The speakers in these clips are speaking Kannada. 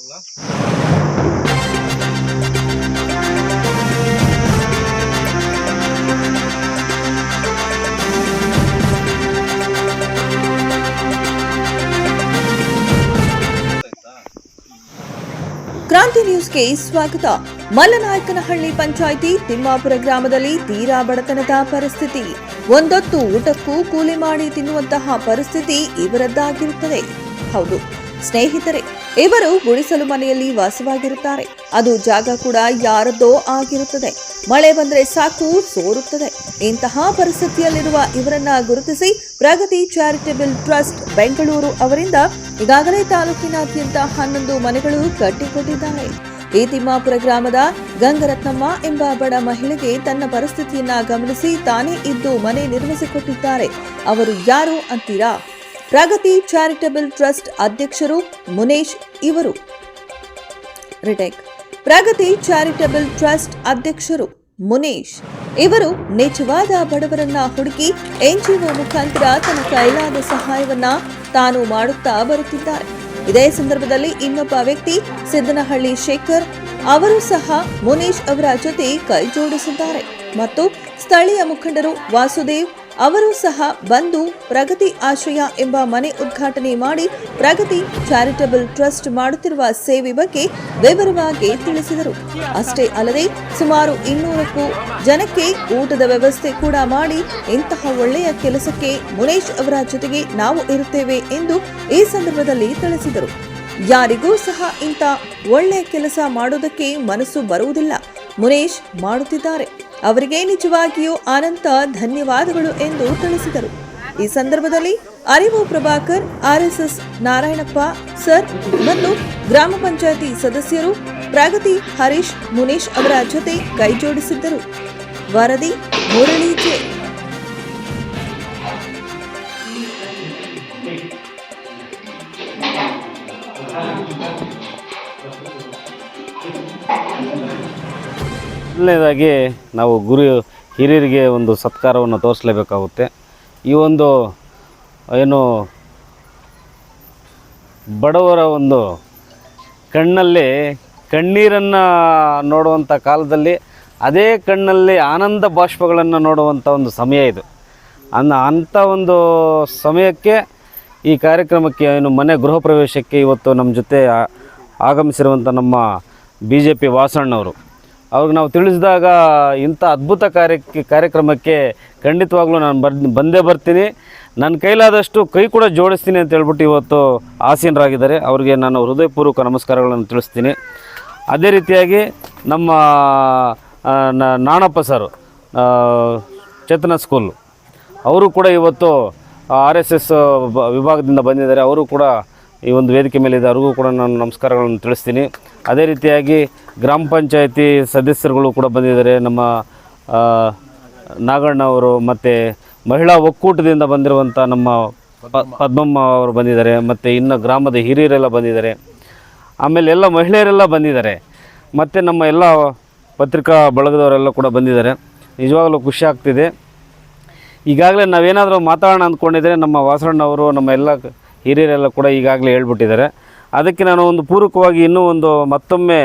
ಕ್ರಾಂತಿ ನ್ಯೂಸ್ಗೆ ಸ್ವಾಗತ. ಮಲ್ಲನಾಯಕನಹಳ್ಳಿ ಪಂಚಾಯಿತಿ ತಿಮ್ಮಾಪುರ ಗ್ರಾಮದಲ್ಲಿ ತೀರಾ ಬಡತನದ ಪರಿಸ್ಥಿತಿ. ಒಂದೊತ್ತು ಊಟಕ್ಕೂ ಕೂಲಿ ಮಾಡಿ ತಿನ್ನುವಂತಹ ಪರಿಸ್ಥಿತಿ ಇವರದ್ದಾಗಿರುತ್ತದೆ. ಹೌದು, ಸ್ನೇಹಿತರೆ ಇವರು ಗುಡಿಸಲು ಮನೆಯಲ್ಲಿ ವಾಸವಾಗಿರುತ್ತಾರೆ. ಅದು ಜಾಗ ಕೂಡ ಯಾರದ್ದೋ ಆಗಿರುತ್ತದೆ. ಮಳೆ ಬಂದ್ರೆ ಸಾಕು, ಸೋರುತ್ತದೆ. ಇಂತಹ ಪರಿಸ್ಥಿತಿಯಲ್ಲಿರುವ ಇವರನ್ನ ಗುರುತಿಸಿ ಪ್ರಗತಿ ಚಾರಿಟೇಬಲ್ ಟ್ರಸ್ಟ್ ಬೆಂಗಳೂರು ಅವರಿಂದ ಈಗಾಗಲೇ ತಾಲೂಕಿನಾದ್ಯಂತ ಹನ್ನೊಂದು ಮನೆಗಳು ಕಟ್ಟಿಕೊಟ್ಟಿದ್ದಾರೆ. ಈ ತಿಮ್ಮಾಪುರ ಗ್ರಾಮದ ಗಂಗರತ್ನಮ್ಮ ಎಂಬ ಬಡ ಮಹಿಳೆಗೆ ತನ್ನ ಪರಿಸ್ಥಿತಿಯನ್ನ ಗಮನಿಸಿ ತಾನೇ ಇದ್ದು ಮನೆ ನಿರ್ಮಿಸಿಕೊಟ್ಟಿದ್ದಾರೆ. ಅವರು ಯಾರು ಅಂತೀರಾ? ಪ್ರಗತಿ ಚಾರಿಟಬಲ್ ಟ್ರಸ್ಟ್ ಅಧ್ಯಕ್ಷರು ಮುನೇಶ್ ಇವರು. ರಿಟೇಕ್. ಪ್ರಗತಿ ಚಾರಿಟಬಲ್ ಟ್ರಸ್ಟ್ ಅಧ್ಯಕ್ಷರು ಮುನೇಶ್ ಇವರು ನಿಜವಾದ ಬಡವರನ್ನ ಹುಡುಕಿ ಎನ್ಜಿಒ ಮುಖಾಂತರ ತನ್ನ ಕೈಲಾದ ಸಹಾಯವನ್ನ ತಾನು ಮಾಡುತ್ತಾ ಬರುತ್ತಿದ್ದಾರೆ. ಇದೇ ಸಂದರ್ಭದಲ್ಲಿ ಇನ್ನೊಬ್ಬ ವ್ಯಕ್ತಿ ಸಿದ್ದನಹಳ್ಳಿ ಶೇಖರ್ ಅವರು ಸಹ ಮುನೇಶ್ ಅವರ ಜೊತೆ ಕೈ ಜೋಡಿಸಿದ್ದಾರೆ ಮತ್ತು ಸ್ಥಳೀಯ ಮುಖಂಡರು ವಾಸುದೇವ್ ಅವರು ಸಹ ಬಂದು ಪ್ರಗತಿ ಆಶ್ರಯ ಎಂಬ ಮನೆ ಉದ್ಘಾಟನೆ ಮಾಡಿ ಪ್ರಗತಿ ಚಾರಿಟಬಲ್ ಟ್ರಸ್ಟ್ ಮಾಡುತ್ತಿರುವ ಸೇವೆ ಬಗ್ಗೆ ವಿವರವಾಗಿ ತಿಳಿಸಿದರು. ಅಷ್ಟೇ ಅಲ್ಲದೆ ಸುಮಾರು ಇನ್ನೂರಕ್ಕೂ ಜನಕ್ಕೆ ಊಟದ ವ್ಯವಸ್ಥೆ ಕೂಡ ಮಾಡಿ ಇಂತಹ ಒಳ್ಳೆಯ ಕೆಲಸಕ್ಕೆ ಮುನೇಶ್ ಅವರ ಜೊತೆಗೆ ನಾವು ಇರುತ್ತೇವೆ ಎಂದು ಈ ಸಂದರ್ಭದಲ್ಲಿ ತಿಳಿಸಿದರು. ಯಾರಿಗೂ ಸಹ ಇಂಥ ಒಳ್ಳೆಯ ಕೆಲಸ ಮಾಡೋದಕ್ಕೆ ಮನಸ್ಸು ಬರುವುದಿಲ್ಲ. ಮುನೇಶ್ ಮಾಡುತ್ತಿದ್ದಾರೆ. ಅವರಿಗೆ ನಿಜವಾಗಿಯೂ ಅನಂತ ಧನ್ಯವಾದಗಳು ಎಂದು ತಿಳಿಸಿದರು. ಈ ಸಂದರ್ಭದಲ್ಲಿ ಅರಿವು ಪ್ರಭಾಕರ್, ಆರ್ಎಸ್ಎಸ್ ನಾರಾಯಣಪ್ಪ, ಸರ್ ಮತ್ತು ಗ್ರಾಮ ಪಂಚಾಯತಿ ಸದಸ್ಯರು ಪ್ರಗತಿ, ಹರೀಶ್, ಮುನೇಶ್ ಅವರ ಜೊತೆ ಕೈಜೋಡಿಸಿದ್ದರು. ವರದಿ ಮುರಳಿ ಮೊದಲನೇದಾಗಿ ನಾವು ಗುರು ಹಿರಿಯರಿಗೆ ಒಂದು ಸತ್ಕಾರವನ್ನು ತೋರಿಸಲೇಬೇಕಾಗುತ್ತೆ. ಈ ಒಂದು, ಏನು, ಬಡವರ ಒಂದು ಕಣ್ಣಲ್ಲಿ ಕಣ್ಣೀರನ್ನು ನೋಡುವಂಥ ಕಾಲದಲ್ಲಿ ಅದೇ ಕಣ್ಣಲ್ಲಿ ಆನಂದ ಬಾಷ್ಪಗಳನ್ನು ನೋಡುವಂಥ ಒಂದು ಸಮಯ ಇದು. ಅನ್ನ ಅಂಥ ಒಂದು ಸಮಯಕ್ಕೆ ಈ ಕಾರ್ಯಕ್ರಮಕ್ಕೆ ಏನು ಮನೆ ಗೃಹ ಪ್ರವೇಶಕ್ಕೆ ಇವತ್ತು ನಮ್ಮ ಜೊತೆ ಆಗಮಿಸಿರುವಂಥ ನಮ್ಮ ಬಿ ಜೆ ಪಿ ವಾಸಣ್ಣವರು. ಅವ್ರಿಗೆ ನಾವು ತಿಳಿಸಿದಾಗ ಇಂಥ ಅದ್ಭುತ ಕಾರ್ಯಕ್ಕೆ ಕಾರ್ಯಕ್ರಮಕ್ಕೆ ಖಂಡಿತವಾಗ್ಲೂ ನಾನು ಬರ್, ಬಂದೇ ಬರ್ತೀನಿ. ನನ್ನ ಕೈಲಾದಷ್ಟು ಕೈ ಕೂಡ ಜೋಡಿಸ್ತೀನಿ ಅಂತ ಹೇಳ್ಬಿಟ್ಟು ಇವತ್ತು ಆಸೀನರಾಗಿದ್ದಾರೆ. ಅವರಿಗೆ ನಾನು ಹೃದಯಪೂರ್ವಕ ನಮಸ್ಕಾರಗಳನ್ನು ತಿಳಿಸ್ತೀನಿ. ಅದೇ ರೀತಿಯಾಗಿ ನಮ್ಮ ನಾಣಪ್ಪ ಸರ್ ಚೇತನ ಸ್ಕೂಲು. ಅವರು ಕೂಡ ಇವತ್ತು ಆರ್ ಎಸ್ ಎಸ್ ವಿಭಾಗದಿಂದ ಬಂದಿದ್ದಾರೆ. ಅವರು ಕೂಡ ಈ ಒಂದು ವೇದಿಕೆ ಮೇಲೆ ಇದೆ ಅವ್ರಿಗೂ ಕೂಡ ನಾನು ನಮಸ್ಕಾರಗಳನ್ನು ತಿಳಿಸ್ತೀನಿ. ಅದೇ ರೀತಿಯಾಗಿ ಗ್ರಾಮ ಪಂಚಾಯತಿ ಸದಸ್ಯರುಗಳು ಕೂಡ ಬಂದಿದ್ದಾರೆ. ನಮ್ಮ ನಾಗಣ್ಣ ಅವರು ಮತ್ತು ಮಹಿಳಾ ಒಕ್ಕೂಟದಿಂದ ಬಂದಿರುವಂಥ ನಮ್ಮ ಪದ್ಮಮ್ಮ ಅವರು ಬಂದಿದ್ದಾರೆ. ಮತ್ತು ಇನ್ನು ಗ್ರಾಮದ ಹಿರಿಯರೆಲ್ಲ ಬಂದಿದ್ದಾರೆ. ಆಮೇಲೆ ಎಲ್ಲ ಮಹಿಳೆಯರೆಲ್ಲ ಬಂದಿದ್ದಾರೆ. ಮತ್ತು ನಮ್ಮ ಎಲ್ಲ ಪತ್ರಿಕಾ ಬಳಗದವರೆಲ್ಲ ಕೂಡ ಬಂದಿದ್ದಾರೆ. ನಿಜವಾಗಲೂ ಖುಷಿ ಆಗ್ತಿದೆ. ಈಗಾಗಲೇ ನಾವೇನಾದರೂ ಮಾತಾಡೋಣ ಅಂದ್ಕೊಂಡಿದ್ರೆ ನಮ್ಮ ವಾಸಣ್ಣ ಅವರು, ನಮ್ಮ ಎಲ್ಲ ಹಿರಿಯರೆಲ್ಲ ಕೂಡ ಈಗಾಗಲೇ ಹೇಳ್ಬಿಟ್ಟಿದ್ದಾರೆ. ಅದಕ್ಕೆ ನಾನು ಒಂದು ಪೂರಕವಾಗಿ ಇನ್ನೂ ಒಂದು ಮತ್ತೊಮ್ಮೆ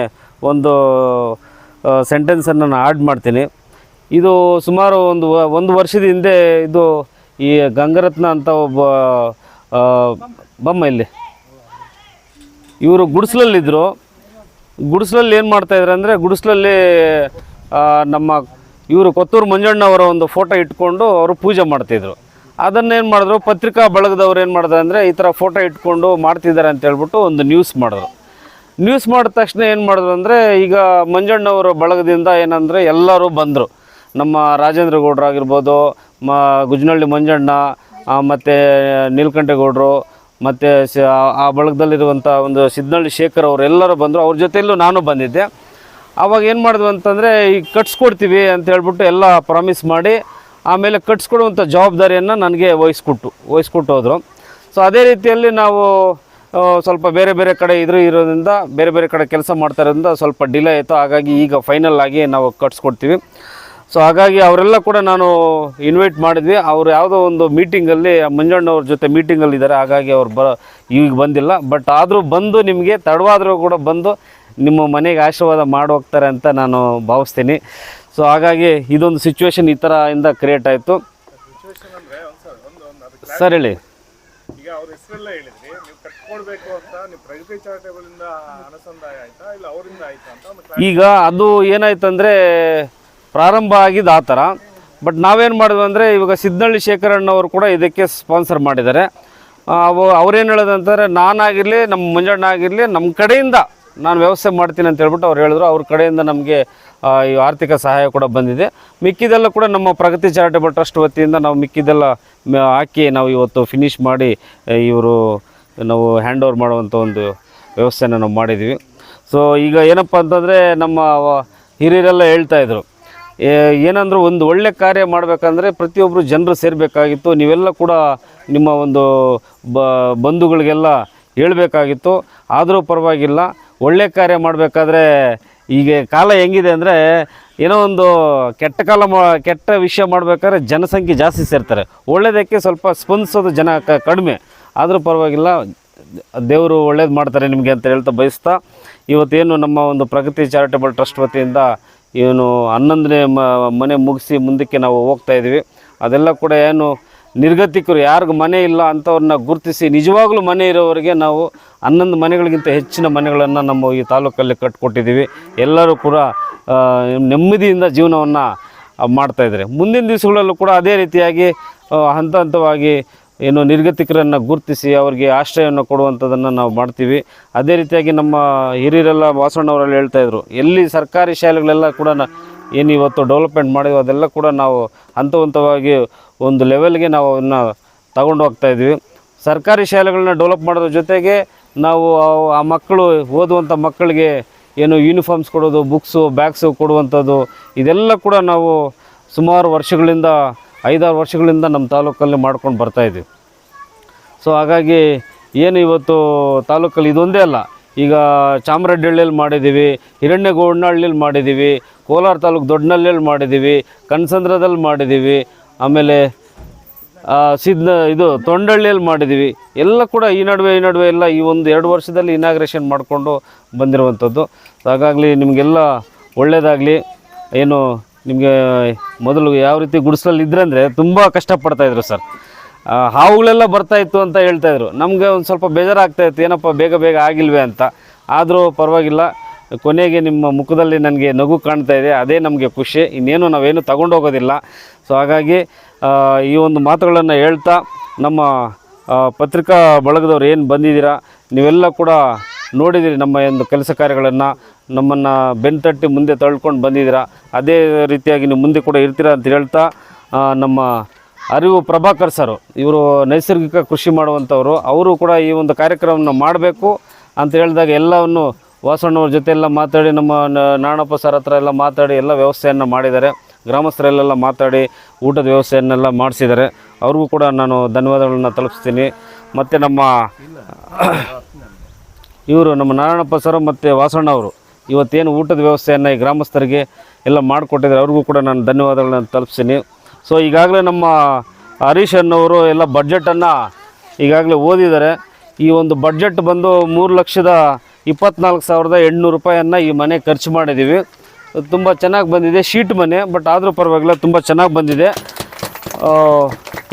ಒಂದು ಸೆಂಟೆನ್ಸನ್ನು ನಾನು ಆಡ್ ಮಾಡ್ತೀನಿ. ಇದು ಸುಮಾರು ಒಂದು ಒಂದು ವರ್ಷದ ಹಿಂದೆ ಇದು ಈ ಗಂಗರತ್ನ ಅಂತ ಒಬ್ಬ ಬಮ್ಮ ಇಲ್ಲಿ. ಇವರು ಗುಡಿಸ್ಲಲ್ಲಿದ್ದರು ಗುಡಿಸ್ಲಲ್ಲಿ ಏನು ಮಾಡ್ತಾಯಿದ್ರು ಅಂದರೆ ಗುಡಿಸ್ಲಲ್ಲಿ ನಮ್ಮ ಇವರು ಕೊತ್ತೂರು ಮಂಜಣ್ಣವರ ಒಂದು ಫೋಟೋ ಇಟ್ಕೊಂಡು ಅವರು ಪೂಜೆ ಮಾಡ್ತಿದ್ರು. ಅದನ್ನೇನು ಮಾಡಿದ್ರು? ಪತ್ರಿಕಾ ಬಳಗದವ್ರು ಏನು ಮಾಡಿದ್ರು ಅಂದರೆ ಈ ಥರ ಫೋಟೋ ಇಟ್ಕೊಂಡು ಮಾಡ್ತಿದ್ದಾರೆ ಅಂತ ಹೇಳ್ಬಿಟ್ಟು ಒಂದು ನ್ಯೂಸ್ ಮಾಡಿದ್ರು. ನ್ಯೂಸ್ ಮಾಡಿದ ತಕ್ಷಣ ಏನು ಮಾಡಿದ್ರು ಅಂದರೆ, ಈಗ ಮಂಜಣ್ಣವರ ಬಳಗದಿಂದ ಏನಂದರೆ ಎಲ್ಲರೂ ಬಂದರು. ನಮ್ಮ ರಾಜೇಂದ್ರ ಗೌಡ್ರಾಗಿರ್ಬೋದು ಮ, ಗುಜ್ನಳ್ಳಿ ಮಂಜಣ್ಣ ಮತ್ತು ನೀಲಕಂಠೇಗೌಡರು ಮತ್ತು ಸ, ಆ ಬಳಗದಲ್ಲಿರುವಂಥ ಒಂದು ಸಿದ್ನಳ್ಳಿ ಶೇಖರ್ ಅವರು ಎಲ್ಲರೂ ಬಂದರು. ಅವ್ರ ಜೊತೆಯಲ್ಲೂ ನಾನು ಬಂದಿದ್ದೆ. ಆವಾಗ ಏನು ಮಾಡಿದ್ವಿ ಅಂತಂದರೆ ಈಗ ಕಟ್ಸ್ಕೊಡ್ತೀವಿ ಅಂತ ಹೇಳ್ಬಿಟ್ಟು ಎಲ್ಲ ಪ್ರಾಮಿಸ್ ಮಾಡಿ, ಆಮೇಲೆ ಕಟ್ಸ್ಕೊಡುವಂಥ ಜವಾಬ್ದಾರಿಯನ್ನು ನನಗೆ ವಹಿಸ್ಕೊಟ್ಟು ವಹಿಸ್ಕೊಟ್ಟು ಹೋದರು. ಸೊ ಅದೇ ರೀತಿಯಲ್ಲಿ ನಾವು ಸ್ವಲ್ಪ ಬೇರೆ ಬೇರೆ ಕಡೆ ಇದ್ರೂ ಇರೋದ್ರಿಂದ ಬೇರೆ ಬೇರೆ ಕಡೆ ಕೆಲಸ ಮಾಡ್ತಾ ಇರೋದ್ರಿಂದ ಸ್ವಲ್ಪ ಡಿಲೇ ಆಯಿತು. ಹಾಗಾಗಿ ಈಗ ಫೈನಲ್ ಆಗಿ ನಾವು ಕಟ್ಸ್ಕೊಡ್ತೀವಿ. ಸೊ ಹಾಗಾಗಿ ಅವರೆಲ್ಲ ಕೂಡ ನಾನು ಇನ್ವೈಟ್ ಮಾಡಿದ್ವಿ. ಅವ್ರು ಯಾವುದೋ ಒಂದು ಮೀಟಿಂಗಲ್ಲಿ ಮಂಜಣ್ಣವ್ರ ಜೊತೆ ಮೀಟಿಂಗಲ್ಲಿ ಇದ್ದಾರೆ. ಹಾಗಾಗಿ ಅವ್ರು ಬ ಈಗ ಬಂದಿಲ್ಲ. ಬಟ್ ಆದರೂ ಬಂದು ನಿಮಗೆ ತಡವಾದರೂ ಕೂಡ ಬಂದು ನಿಮ್ಮ ಮನೆಗೆ ಆಶೀರ್ವಾದ ಮಾಡಿ ಹೋಗ್ತಾರೆ ಅಂತ ನಾನು ಭಾವಿಸ್ತೀನಿ. ಸೊ ಹಾಗಾಗಿ ಇದೊಂದು ಸಿಚುವೇಶನ್ ಈ ಥರ ಇಂದ ಕ್ರಿಯೇಟ್ ಆಯಿತು. ಸರ್ ಹೇಳಿ. ಅಂತ ನೀವು ಪ್ರಗತಿ ಚಾರಿಟೇಬಲ್ ಇಂದ ಆಯ್ತಾ ಇಲ್ಲ ಅವರಿಂದ ಆಯ್ತಾ ಅಂತ ಈಗ ಅದು ಏನಾಯ್ತಂದರೆ ಪ್ರಾರಂಭ ಆಗಿದ್ದು ಆ ಥರ. ಬಟ್ ನಾವೇನು ಮಾಡಿದ್ವಿ ಅಂದರೆ ಇವಾಗ ಸಿದ್ನಳ್ಳಿ ಶೇಖರಣ್ಣವರು ಕೂಡ ಇದಕ್ಕೆ ಸ್ಪಾನ್ಸರ್ ಮಾಡಿದ್ದಾರೆ. ಅವು ಅವ್ರೇನು ಹೇಳೋದಂತಂದರೆ ನಾನಾಗಿರಲಿ ನಮ್ಮ ಮಂಜಣ್ಣ ಆಗಿರಲಿ ನಮ್ಮ ಕಡೆಯಿಂದ ನಾನು ವ್ಯವಸ್ಥೆ ಮಾಡ್ತೀನಿ ಅಂತ ಹೇಳ್ಬಿಟ್ಟು ಅವ್ರು ಹೇಳಿದ್ರು. ಅವ್ರ ಕಡೆಯಿಂದ ನಮಗೆ ಈ ಆರ್ಥಿಕ ಸಹಾಯ ಕೂಡ ಬಂದಿದೆ. ಮಿಕ್ಕಿದೆಲ್ಲ ಕೂಡ ನಮ್ಮ ಪ್ರಗತಿ ಚಾರಿಟೇಬಲ್ ಟ್ರಸ್ಟ್ ವತಿಯಿಂದ ನಾವು ಮಿಕ್ಕಿದೆಲ್ಲ ಹಾಕಿ ನಾವು ಇವತ್ತು ಫಿನಿಶ್ ಮಾಡಿ, ಇವರು ನಾವು ಹ್ಯಾಂಡ್ ಓವರ್ ಮಾಡುವಂಥ ಒಂದು ವ್ಯವಸ್ಥೆನ ನಾವು ಮಾಡಿದ್ದೀವಿ. ಸೊ ಈಗ ಏನಪ್ಪ ಅಂತಂದರೆ ನಮ್ಮ ಹಿರಿಯರೆಲ್ಲ ಹೇಳ್ತಾ ಇದ್ರು, ಏ- ಏನಂದ್ರೆ ಒಂದು ಒಳ್ಳೆ ಕಾರ್ಯ ಮಾಡಬೇಕಂದ್ರೆ ಪ್ರತಿಯೊಬ್ಬರು ಜನರು ಸೇರಬೇಕಾಗಿತ್ತು, ನೀವೆಲ್ಲ ಕೂಡ ನಿಮ್ಮ ಒಂದು ಬ, ಬಂಧುಗಳಿಗೆಲ್ಲ ಹೇಳಬೇಕಾಗಿತ್ತು. ಆದರೂ ಪರವಾಗಿಲ್ಲ, ಒಳ್ಳೆ ಕಾರ್ಯ ಮಾಡಬೇಕಾದ್ರೆ ಈಗ ಕಾಲ ಹೆಂಗಿದೆ ಅಂದರೆ ಏನೋ ಒಂದು ಕೆಟ್ಟ ಕಾಲ ಕೆಟ್ಟ ವಿಷಯ ಮಾಡಬೇಕಾದ್ರೆ ಜನಸಂಖ್ಯೆ ಜಾಸ್ತಿ ಸೇರ್ತಾರೆ. ಒಳ್ಳೆಯದಕ್ಕೆ ಸ್ವಲ್ಪ ಸ್ಪಂದಿಸೋದು ಜನ ಕಡಿಮೆ. ಆದರೂ ಪರವಾಗಿಲ್ಲ, ದೇವರು ಒಳ್ಳೇದು ಮಾಡ್ತಾರೆ ನಿಮಗೆ ಅಂತ ಹೇಳ್ತಾ ಬಯಸ್ತಾ, ಇವತ್ತೇನು ನಮ್ಮ ಒಂದು ಪ್ರಗತಿ ಚಾರಿಟಬಲ್ ಟ್ರಸ್ಟ್ ವತಿಯಿಂದ ಏನು ಹನ್ನೊಂದನೇ ಮನೆ ಮುಗಿಸಿ ಮುಂದಕ್ಕೆ ನಾವು ಹೋಗ್ತಾ ಇದ್ದೀವಿ ಅದೆಲ್ಲ ಕೂಡ ಏನು ನಿರ್ಗತಿಕರು ಯಾರಿಗೂ ಮನೆ ಇಲ್ಲ ಅಂಥವ್ರನ್ನ ಗುರುತಿಸಿ ನಿಜವಾಗ್ಲೂ ಮನೆ ಇರೋವರಿಗೆ ನಾವು ಹನ್ನೊಂದು ಮನೆಗಳಿಗಿಂತ ಹೆಚ್ಚಿನ ಮನೆಗಳನ್ನು ನಮ್ಮ ಈ ತಾಲೂಕಲ್ಲಿ ಕಟ್ಕೊಟ್ಟಿದ್ದೀವಿ. ಎಲ್ಲರೂ ಕೂಡ ನೆಮ್ಮದಿಯಿಂದ ಜೀವನವನ್ನು ಮಾಡ್ತಾಯಿದ್ದಾರೆ ಮುಂದಿನ ದಿವಸಗಳಲ್ಲೂ ಕೂಡ ಅದೇ ರೀತಿಯಾಗಿ ಹಂತ ಹಂತವಾಗಿ ಏನು ನಿರ್ಗತಿಕರನ್ನು ಗುರುತಿಸಿ ಅವರಿಗೆ ಆಶ್ರಯವನ್ನು ಕೊಡುವಂಥದ್ದನ್ನು ನಾವು ಮಾಡ್ತೀವಿ. ಅದೇ ರೀತಿಯಾಗಿ ನಮ್ಮ ಹಿರಿಯರೆಲ್ಲ ವಾಸಣ್ಣವರೆಲ್ಲ ಹೇಳ್ತಾಯಿದ್ರು ಎಲ್ಲಿ ಸರ್ಕಾರಿ ಶಾಲೆಗಳೆಲ್ಲ ಕೂಡ ಏನು ಇವತ್ತು ಡೆವಲಪ್ಮೆಂಟ್ ಮಾಡಿದ್ವಿ, ಅದೆಲ್ಲ ಕೂಡ ನಾವು ಹಂತ ಹಂತವಾಗಿ ಒಂದು ಲೆವೆಲ್ಗೆ ನಾವು ಅದನ್ನು ತಗೊಂಡು ಹೋಗ್ತಾ ಇದ್ವಿ. ಸರ್ಕಾರಿ ಶಾಲೆಗಳನ್ನ ಡೆವಲಪ್ ಮಾಡೋದ್ರ ಜೊತೆಗೆ ನಾವು ಆ ಮಕ್ಕಳು ಓದುವಂಥ ಮಕ್ಕಳಿಗೆ ಏನು ಯೂನಿಫಾರ್ಮ್ಸ್ ಕೊಡೋದು ಬುಕ್ಸು ಬ್ಯಾಗ್ಸು ಕೊಡುವಂಥದ್ದು, ಇದೆಲ್ಲ ಕೂಡ ನಾವು ಸುಮಾರು ವರ್ಷಗಳಿಂದ, ಐದಾರು ವರ್ಷಗಳಿಂದ ನಮ್ಮ ತಾಲೂಕಲ್ಲಿ ಮಾಡ್ಕೊಂಡು ಬರ್ತಾಯಿದ್ವಿ ಸೊ ಹಾಗಾಗಿ ಏನು ಇವತ್ತು ತಾಲೂಕಲ್ಲಿ ಇದೊಂದೇ ಅಲ್ಲ ಈಗ ಚಾಮರಾಜಹಳ್ಳಿಯಲ್ಲಿ ಮಾಡಿದ್ದೀವಿ, ಹಿರಣ್ಯಗೌಡನಹಳ್ಳಿಯಲ್ಲಿ ಮಾಡಿದ್ದೀವಿ, ಕೋಲಾರ ತಾಲೂಕು ದೊಡ್ಡನಹಳ್ಳಿಯಲ್ಲಿ ಮಾಡಿದ್ದೀವಿ, ಕನಸಂದ್ರದಲ್ಲಿ ಮಾಡಿದ್ದೀವಿ, ಆಮೇಲೆ ಸಿದ್ನ, ಇದು ತೊಂಡಳ್ಳಿಯಲ್ಲಿ ಮಾಡಿದ್ದೀವಿ. ಎಲ್ಲ ಕೂಡ ಈ ನಡುವೆ ಈ ನಡುವೆ ಎಲ್ಲ ಈ ಒಂದು ಎರಡು ವರ್ಷದಲ್ಲಿ ಇನಾಗ್ರೇಷನ್ ಮಾಡಿಕೊಂಡು ಬಂದಿರುವಂಥದ್ದು. ಹಾಗಾಗಲಿ ನಿಮಗೆಲ್ಲ ಒಳ್ಳೆಯದಾಗಲಿ ಏನು, ನಿಮಗೆ ಮೊದಲು ಯಾವ ರೀತಿ ಗುಡಿಸಲಲ್ಲಿ ಇದ್ರಂದರೆ ತುಂಬ ಕಷ್ಟಪಡ್ತಾಯಿದ್ರು ಸರ್. ಹಾವುಗಳೆಲ್ಲ ಬರ್ತಾ ಇತ್ತು ಅಂತ ಹೇಳ್ತಾ ಇದ್ರು. ನಮಗೆ ಒಂದು ಸ್ವಲ್ಪ ಬೇಜಾರಾಗ್ತಾ ಇತ್ತು. ಏನಪ್ಪ, ಬೇಗ ಬೇಗ ಆಗಿಲ್ವೇ ಅಂತ. ಆದರೂ ಪರವಾಗಿಲ್ಲ. ಕೊನೆಗೆ ನಿಮ್ಮ ಮುಖದಲ್ಲಿ ನನಗೆ ನಗು ಕಾಣ್ತಾ ಇದೆ. ಅದೇ ನಮಗೆ ಖುಷಿ. ಇನ್ನೇನು ನಾವೇನು ತಗೊಂಡೋಗೋದಿಲ್ಲ ಸೊ ಹಾಗಾಗಿ ಈ ಒಂದು ಮಾತುಗಳನ್ನು ಹೇಳ್ತಾ ನಮ್ಮ ಪತ್ರಿಕಾ ಬಳಗದವ್ರು ಏನು ಬಂದಿದ್ದೀರಾ, ನೀವೆಲ್ಲ ಕೂಡ ನೋಡಿದಿರಿ ನಮ್ಮ ಒಂದು ಕೆಲಸ ಕಾರ್ಯಗಳನ್ನು. ನಮ್ಮನ್ನು ಬೆನ್ತಟ್ಟಿ ಮುಂದೆ ತಳ್ಕೊಂಡು ಬಂದಿದ್ದೀರಾ. ಅದೇ ರೀತಿಯಾಗಿ ನೀವು ಮುಂದೆ ಕೂಡ ಇರ್ತೀರಾ ಅಂತ ಹೇಳ್ತಾ ನಮ್ಮ ಅರಿವು ಪ್ರಭಾಕರ್ ಸರ್, ಇವರು ನೈಸರ್ಗಿಕ ಕೃಷಿ ಮಾಡುವಂಥವ್ರು ಅವರು ಕೂಡ ಈ ಒಂದು ಕಾರ್ಯಕ್ರಮವನ್ನು ಮಾಡಬೇಕು ಅಂತ ಹೇಳಿದಾಗ ಎಲ್ಲವನ್ನು ವಾಸಣ್ಣವ್ರ ಜೊತೆ ಎಲ್ಲ ಮಾತಾಡಿ, ನಮ್ಮ ನಾಣಪ್ಪ ಸರ್ ಹತ್ರ ಎಲ್ಲ ಮಾತಾಡಿ ಎಲ್ಲ ವ್ಯವಸ್ಥೆಯನ್ನು ಮಾಡಿದ್ದಾರೆ. ಗ್ರಾಮಸ್ಥರಲ್ಲೆಲ್ಲ ಮಾತಾಡಿ ಊಟದ ವ್ಯವಸ್ಥೆಯನ್ನೆಲ್ಲ ಮಾಡಿಸಿದ್ದಾರೆ. ಅವ್ರಿಗೂ ಕೂಡ ನಾನು ಧನ್ಯವಾದಗಳನ್ನು ತಲುಪಿಸ್ತೀನಿ. ಮತ್ತು ನಮ್ಮ ಇವರು ನಮ್ಮ ನಾರಾಯಣಪ್ಪ ಸರ್ ಮತ್ತು ವಾಸಣ್ಣ ಅವರು, ಇವತ್ತೇನು ಊಟದ ವ್ಯವಸ್ಥೆಯನ್ನು ಈ ಗ್ರಾಮಸ್ಥರಿಗೆ ಎಲ್ಲ ಮಾಡಿಕೊಟ್ಟಿದ್ದಾರೆ. ಅವ್ರಿಗೂ ಕೂಡ ನಾನು ಧನ್ಯವಾದಗಳನ್ನು ತಲುಪಿಸ್ತೀನಿ. ಸೊ ಈಗಾಗಲೇ ನಮ್ಮ ಹರೀಶ್ ಅನ್ನೋರು ಎಲ್ಲ ಬಡ್ಜೆಟನ್ನು ಈಗಾಗಲೇ ಓದಿದ್ದಾರೆ. ಈ ಒಂದು ಬಡ್ಜೆಟ್ ಬಂದು ಮೂರು ಲಕ್ಷದ ಇಪ್ಪತ್ನಾಲ್ಕು ಸಾವಿರದ ಎಂಟುನೂರು ರೂಪಾಯಿಯನ್ನು ಈ ಮನೆ ಖರ್ಚು ಮಾಡಿದ್ದೀವಿ. ತುಂಬ ಚೆನ್ನಾಗಿ ಬಂದಿದೆ, ಶೀಟ್ ಮನೆ ಬಟ್ ಆದರೂ ಪರವಾಗಿಲ್ಲ ತುಂಬ ಚೆನ್ನಾಗಿ ಬಂದಿದೆ.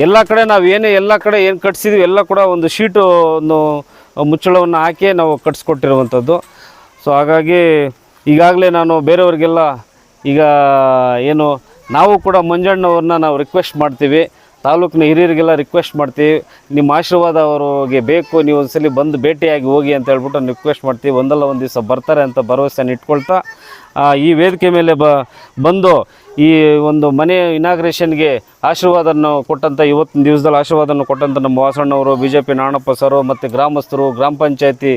ಎಲ್ಲ ಕಡೆ ನಾವು ಏನೇ ಎಲ್ಲ ಕಡೆ ಏನು ಕಟ್ಸಿದ್ದೀವಿ ಎಲ್ಲ ಕೂಡ ಒಂದು ಶೀಟು ಒಂದು ಮುಚ್ಚಳವನ್ನು ಹಾಕಿ ನಾವು ಕಟ್ಸ್ಕೊಟ್ಟಿರುವಂಥದ್ದು. ಸೊ ಹಾಗಾಗಿ ಈಗಾಗಲೇ ನಾನು ಬೇರೆಯವ್ರಿಗೆಲ್ಲ ಈಗ ಏನು ನಾವು ಕೂಡ ಮಂಜಣ್ಣವ್ರನ್ನ ನಾವು ರಿಕ್ವೆಸ್ಟ್ ಮಾಡ್ತೀವಿ. ತಾಲೂಕಿನ ಹಿರಿಯರಿಗೆಲ್ಲ ರಿಕ್ವೆಸ್ಟ್ ಮಾಡ್ತೀವಿ. ನಿಮ್ಮ ಆಶೀರ್ವಾದ ಅವ್ರಿಗೆ ಬೇಕು. ನೀವು ಒಂದ್ಸಲಿ ಬಂದು ಭೇಟಿಯಾಗಿ ಹೋಗಿ ಅಂತ ಹೇಳ್ಬಿಟ್ಟು ರಿಕ್ವೆಸ್ಟ್ ಮಾಡ್ತೀವಿ. ಒಂದಲ್ಲ ಒಂದು ದಿವಸ ಬರ್ತಾರೆ ಅಂತ ಭರವಸೆಯನ್ನು ಇಟ್ಕೊಳ್ತಾ ಈ ವೇದಿಕೆ ಮೇಲೆ ಬ, ಬಂದು ಈ ಒಂದು ಮನೆ ಇನಾಗ್ರೇಷನ್ಗೆ ಆಶೀರ್ವಾದವನ್ನು ಕೊಟ್ಟಂಥ ಇವತ್ತಿನ ದಿವಸದಲ್ಲಿ ಆಶೀರ್ವಾದವನ್ನು ಕೊಟ್ಟಂಥ ನಮ್ಮ ವಾಸಣ್ಣವರು B J P Nanappa sir ಮತ್ತು ಗ್ರಾಮಸ್ಥರು, ಗ್ರಾಮ ಪಂಚಾಯತಿ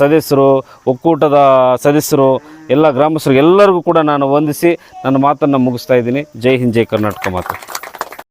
ಸದಸ್ಯರು, ಒಕ್ಕೂಟದ ಸದಸ್ಯರು, ಎಲ್ಲ ಗ್ರಾಮಸ್ಥರು ಎಲ್ಲರಿಗೂ ಕೂಡ ನಾನು ವಂದಿಸಿ ನನ್ನ ಮಾತನ್ನು ಮುಗಿಸ್ತಾ ಇದ್ದೀನಿ. ಜೈ ಹಿಂದ್, ಜೈ ಕರ್ನಾಟಕ ಮಾತು.